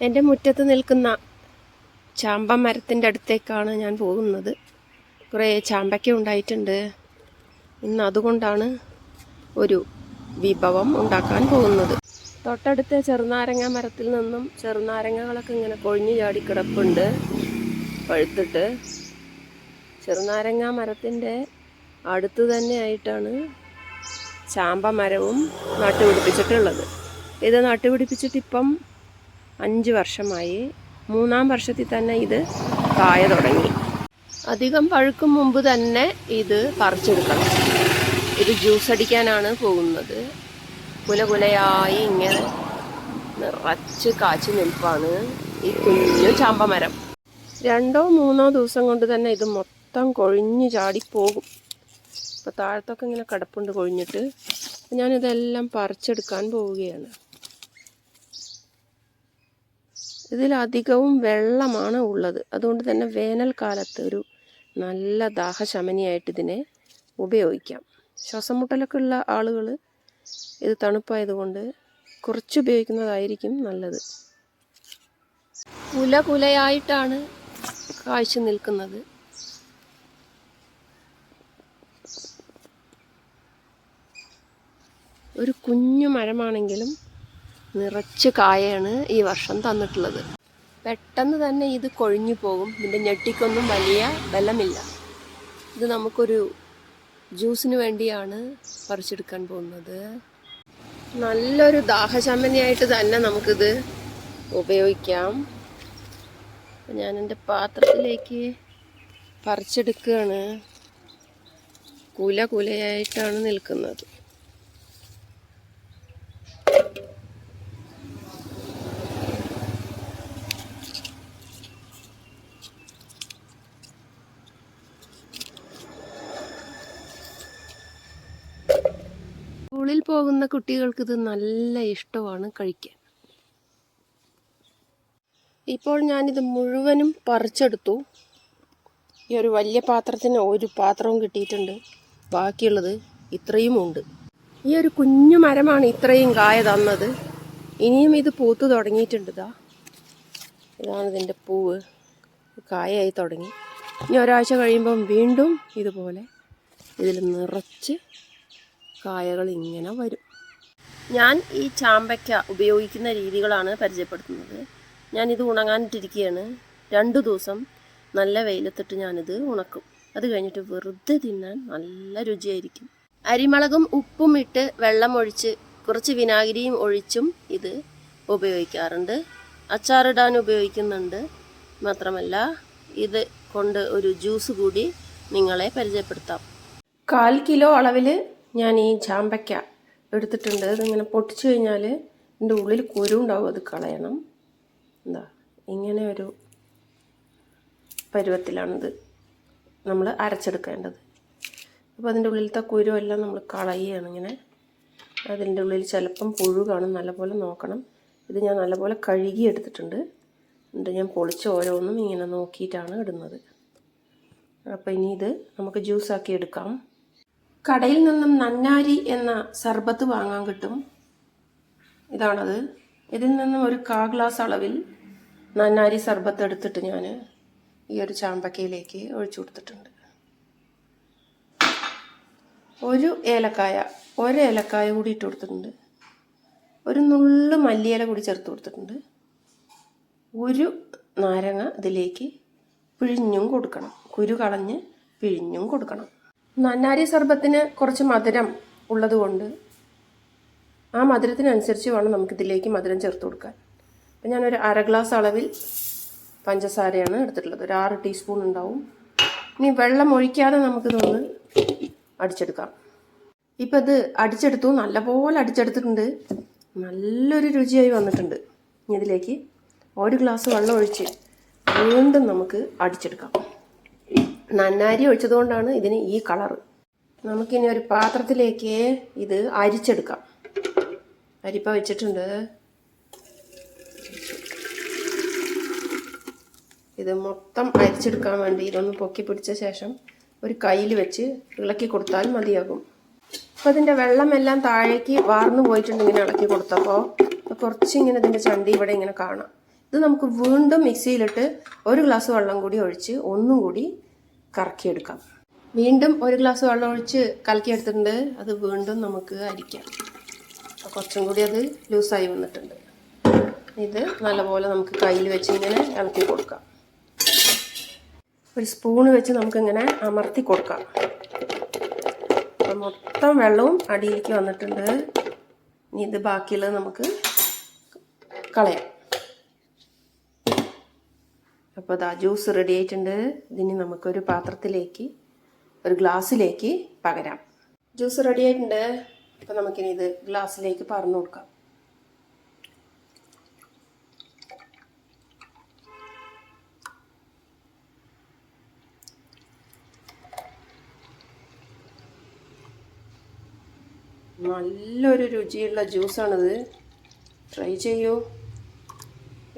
എന്റെ മുറ്റത്ത് നിൽക്കുന്ന ചാമ്പ മരത്തിന്റെ അടുത്തേക്കാണ് ഞാൻ പോകുന്നത്. കുറേ ചാമ്പയ്ക്ക ഉണ്ടായിട്ടുണ്ട്. ഇന്ന് അതുകൊണ്ടാണ് ഒരു വിഭവം ഉണ്ടാക്കാൻ പോകുന്നത്. തൊട്ടടുത്ത ചെറുനാരങ്ങ മരത്തിൽ നിന്നും ചെറുനാരങ്ങകളൊക്കെ ഇങ്ങനെ കൊഴിഞ്ഞു ചാടി കിടപ്പുണ്ട്. പഴുത്തിട്ട് ചെറുനാരങ്ങ മരത്തിന്റെ അടുത്ത് തന്നെ ആയിട്ടാണ് ചാമ്പ മരവും നട്ടുപിടിപ്പിച്ചിട്ടുള്ളത്. ഇത് നട്ടുപിടിപ്പിച്ചിട്ട് ഇപ്പം അഞ്ച് വർഷമായി. മൂന്നാം വർഷത്തിൽ തന്നെ ഇത് കായ തുടങ്ങി. അധികം പഴുക്കും മുമ്പ് തന്നെ ഇത് പറിച്ചെടുക്കണം. ഇത് ജ്യൂസ് അടിക്കാനാണ് പോകുന്നത്. കുലകുലയായി ഇങ്ങനെ നിറച്ച് കാച്ചു നിൽപ്പാണ് ഈ കുഞ്ഞു ചാമ്പമരം. രണ്ടോ മൂന്നോ ദിവസം കൊണ്ട് തന്നെ ഇത് മൊത്തം കൊഴിഞ്ഞു പോകും ഇപ്പോൾ താഴത്തൊക്കെ ഇങ്ങനെ കിടപ്പുണ്ട് കൊഴിഞ്ഞിട്ട്. അപ്പോൾ ഞാനിതെല്ലാം പറിച്ചെടുക്കാൻ പോവുകയാണ്. ഇതിലധികവും വെള്ളമാണ് ഉള്ളത്. അതുകൊണ്ട് തന്നെ വേനൽക്കാലത്ത് ഒരു നല്ല ദാഹശമനിയായിട്ട് ഇതിനെ ഉപയോഗിക്കാം. ശ്വാസം മുട്ടലൊക്കെ ഉള്ള ആളുകൾ ഇത് തണുപ്പായതുകൊണ്ട് കുറച്ച് ഉപയോഗിക്കുന്നതായിരിക്കും നല്ലത്. കുല കുലയായിട്ടാണ് കാഴ്ച നിൽക്കുന്നത്. ഒരു കുഞ്ഞു മരമാണെങ്കിലും നിറച്ച് കായയാണ് ഈ വർഷം തന്നിട്ടുള്ളത്. പെട്ടെന്ന് തന്നെ ഇത് കൊഴിഞ്ഞു പോകും. ഇതിന്റെ ഞെട്ടിക്കൊന്നും വലിയ ബലമില്ല. ഇത് നമുക്കൊരു ജ്യൂസിന് വേണ്ടിയാണ് പറിച്ചെടുക്കാൻ പോകുന്നത്. നല്ലൊരു ദാഹശമനിയായിട്ട് തന്നെ നമുക്കിത് ഉപയോഗിക്കാം. ഞാൻ എന്റെ പാത്രത്തിലേക്ക് പറിച്ചെടുക്കുകയാണ്. കുല കുലയായിട്ടാണ് നിൽക്കുന്നത്. സ്കൂളിൽ പോകുന്ന കുട്ടികൾക്ക് ഇത് നല്ല ഇഷ്ടമാണ് കഴിക്കാൻ. ഇപ്പോൾ ഞാനിത് മുഴുവനും പറിച്ചെടുത്തു. ഈ ഒരു വലിയ പാത്രത്തിന് ഒരു പാത്രവും കിട്ടിയിട്ടുണ്ട്. ബാക്കിയുള്ളത് ഇത്രയുമുണ്ട് ഈ ഒരു കുഞ്ഞു മരമാണ് ഇത്രയും കായ തന്നത്. ഇനിയും ഇത് പൂത്ത് തുടങ്ങിയിട്ടുണ്ട് ഇതാ ഇതാണ് ഇതിന്റെ പൂവ്. കായയായി തുടങ്ങി. ഇനി ഒരാഴ്ച കഴിയുമ്പം വീണ്ടും ഇതുപോലെ ഇതിൽ നിറച്ച് കായകൾ ഇങ്ങനെ വരും. ഞാൻ ഈ ചാമ്പയ്ക്ക ഉപയോഗിക്കുന്ന രീതികളാണ് പരിചയപ്പെടുത്തുന്നത്. ഞാനിത് ഉണങ്ങാനിട്ടിരിക്കുകയാണ് രണ്ട് ദിവസം നല്ല വെയിലത്തിട്ട് ഞാനിത് ഉണക്കും. അത് കഴിഞ്ഞിട്ട് വെറുതെ തിന്നാൻ നല്ല രുചിയായിരിക്കും. അരിമുളകും ഉപ്പും ഇട്ട് വെള്ളം ഒഴിച്ച് കുറച്ച് വിനാഗിരിയും ഒഴിച്ചും ഇത് ഉപയോഗിക്കാറുണ്ട്. അച്ചാറിടാൻ ഉപയോഗിക്കുന്നുണ്ട്. മാത്രമല്ല ഇത് കൊണ്ട് ഒരു ജ്യൂസ് കൂടി നിങ്ങളെ പരിചയപ്പെടുത്താം. കാൽ കിലോ അളവിൽ ഞാൻ ഈ ചാമ്പയ്ക്ക എടുത്തിട്ടുണ്ട്. ഇതിങ്ങനെ പൊട്ടിച്ചു കഴിഞ്ഞാൽ ഇതിന്റെ ഉള്ളിൽ കുരു ഉണ്ടാവും അത് കളയണം. എന്താ? ഇങ്ങനെ ഒരു പരുവത്തിലാണിത് നമ്മൾ അരച്ചെടുക്കേണ്ടത്. അപ്പോൾ അതിന്റെ ഉള്ളിലത്തെ കുരു എല്ലാം നമ്മൾ കളയുകയാണ് ഇങ്ങനെ. അതിന്റെ ഉള്ളിൽ ചിലപ്പം പുഴു കാണും. നല്ലപോലെ നോക്കണം. ഇത് ഞാൻ നല്ലപോലെ കഴുകി എടുത്തിട്ടുണ്ട്. എന്നിട്ട് ഞാൻ പൊളിച്ച് ഓരോന്നും ഇങ്ങനെ നോക്കിയിട്ടാണ് ഇടുന്നത്. അപ്പോൾ ഇനി ഇത് നമുക്ക് ജ്യൂസാക്കി എടുക്കാം. കടയിൽ നിന്നും നന്നാരി എന്ന സർബത്ത് വാങ്ങാൻ കിട്ടും. ഇതാണത്. ഇതിൽ നിന്നും ഒരു കാ ഗ്ലാസ് അളവിൽ നന്നാരി സർബത്ത് എടുത്തിട്ട് ഞാൻ ഈ ഒരു ചാമ്പക്കയിലേക്ക് ഒഴിച്ചു കൊടുത്തിട്ടുണ്ട്. ഒരു ഏലക്കായ ഒരു ഏലക്കായ കൂടി ഇട്ട് കൊടുത്തിട്ടുണ്ട്. ഒരു നുള്ളു മല്ലിയില കൂടി ചേർത്ത് കൊടുത്തിട്ടുണ്ട്. ഒരു നാരങ്ങ ഇതിലേക്ക് പിഴിഞ്ഞും കൊടുക്കണം. കുരു കളഞ്ഞ് പിഴിഞ്ഞും കൊടുക്കണം. നന്നാരി സർബത്തിന് കുറച്ച് മധുരം ഉള്ളതുകൊണ്ട് ആ മധുരത്തിനനുസരിച്ച് വേണം നമുക്കിതിലേക്ക് മധുരം ചേർത്ത് കൊടുക്കാൻ. അപ്പം ഞാനൊരു അര ഗ്ലാസ് അളവിൽ പഞ്ചസാരയാണ് എടുത്തിട്ടുള്ളത്. ഒരു ആറ് ടീസ്പൂൺ ഉണ്ടാവും. ഇനി വെള്ളം ഒഴിക്കാതെ നമുക്കിതൊന്ന് അടിച്ചെടുക്കാം. ഇപ്പം ഇത് അടിച്ചെടുത്തു. നല്ലപോലെ അടിച്ചെടുത്തിട്ടുണ്ട്. നല്ലൊരു രുചിയായി വന്നിട്ടുണ്ട്. ഇനി ഇതിലേക്ക് ഒരു ഗ്ലാസ് വെള്ളം ഒഴിച്ച് വീണ്ടും നമുക്ക് അടിച്ചെടുക്കാം. നന്നാരി ഒഴിച്ചതുകൊണ്ടാണ് ഇതിന് ഈ കളറ് നമുക്കിനി ഒരു പാത്രത്തിലേക്ക് ഇത് അരിച്ചെടുക്കാം. അരിപ്പ വെച്ചിട്ടുണ്ട്. ഇത് മൊത്തം അരിച്ചെടുക്കാൻ വേണ്ടി ഇതൊന്ന് പൊക്കി പിടിച്ച ശേഷം ഒരു കയ്യിൽ വെച്ച് ഇളക്കി കൊടുത്താൽ മതിയാകും. അപ്പോൾ ഇതിന്റെ വെള്ളമെല്ലാം താഴേക്ക് വാർന്നു പോയിട്ടുണ്ട് ഇങ്ങനെ ഇളക്കി കൊടുത്തപ്പോൾ കുറച്ചിങ്ങനെ ഇതിന്റെ ചണ്ടി ഇവിടെ ഇങ്ങനെ കാണാം. ഇത് നമുക്ക് വീണ്ടും മിക്സിയിലിട്ട് ഒരു ഗ്ലാസ് വെള്ളം കൂടി ഒഴിച്ച് ഒന്നും കൂടി കറക്കിയെടുക്കാം. വീണ്ടും ഒരു ഗ്ലാസ് വെള്ളം ഒഴിച്ച് കലക്കിയെടുത്തിട്ടുണ്ട്. അത് വീണ്ടും നമുക്ക് അരിക്കാം. കുറച്ചും കൂടി അത് ലൂസായി വന്നിട്ടുണ്ട്. ഇത് നല്ലപോലെ നമുക്ക് കയ്യിൽ വെച്ച് ഇങ്ങനെ ഇളക്കി കൊടുക്കാം. ഒരു സ്പൂൺ വെച്ച് നമുക്കിങ്ങനെ അമർത്തി കൊടുക്കാം. അപ്പം മൊത്തം വെള്ളവും അടിയിലേക്ക് വന്നിട്ടുണ്ട്. ഇനി ഇത് ബാക്കിയുള്ളത് നമുക്ക് കളയാം. അപ്പോൾ അതാ ജ്യൂസ് റെഡി ആയിട്ടുണ്ട്. ഇതിന് നമുക്കൊരു പാത്രത്തിലേക്ക് ഒരു ഗ്ലാസ്സിലേക്ക് പകരാം. ജ്യൂസ് റെഡി ആയിട്ടുണ്ട്. അപ്പോൾ നമുക്കിനി ഇത് ഗ്ലാസ്സിലേക്ക് പറഞ്ഞു കൊടുക്കാം. നല്ലൊരു രുചിയുള്ള ജ്യൂസാണിത്. ട്രൈ ചെയ്യൂ.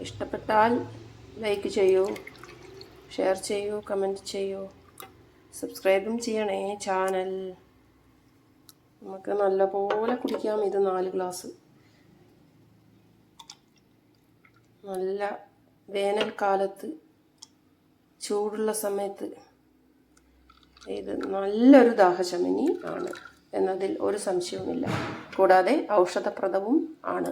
ഇഷ്ടപ്പെട്ടാൽ ലൈക്ക് ചെയ്യൂ ഷെയർ ചെയ്യൂ കമന്റ് ചെയ്യൂ. സബ്സ്ക്രൈബും ചെയ്യണേ ചാനൽ നമുക്ക് നല്ലപോലെ കുടിക്കാം ഇത് നാല് ഗ്ലാസ് നല്ല വേനൽക്കാലത്ത് ചൂടുള്ള സമയത്ത് ഇത് നല്ലൊരു ദാഹശമനി ആണ് എന്നതിൽ ഒരു സംശയവുമില്ല. കൂടാതെ ഔഷധപ്രദവും ആണ്.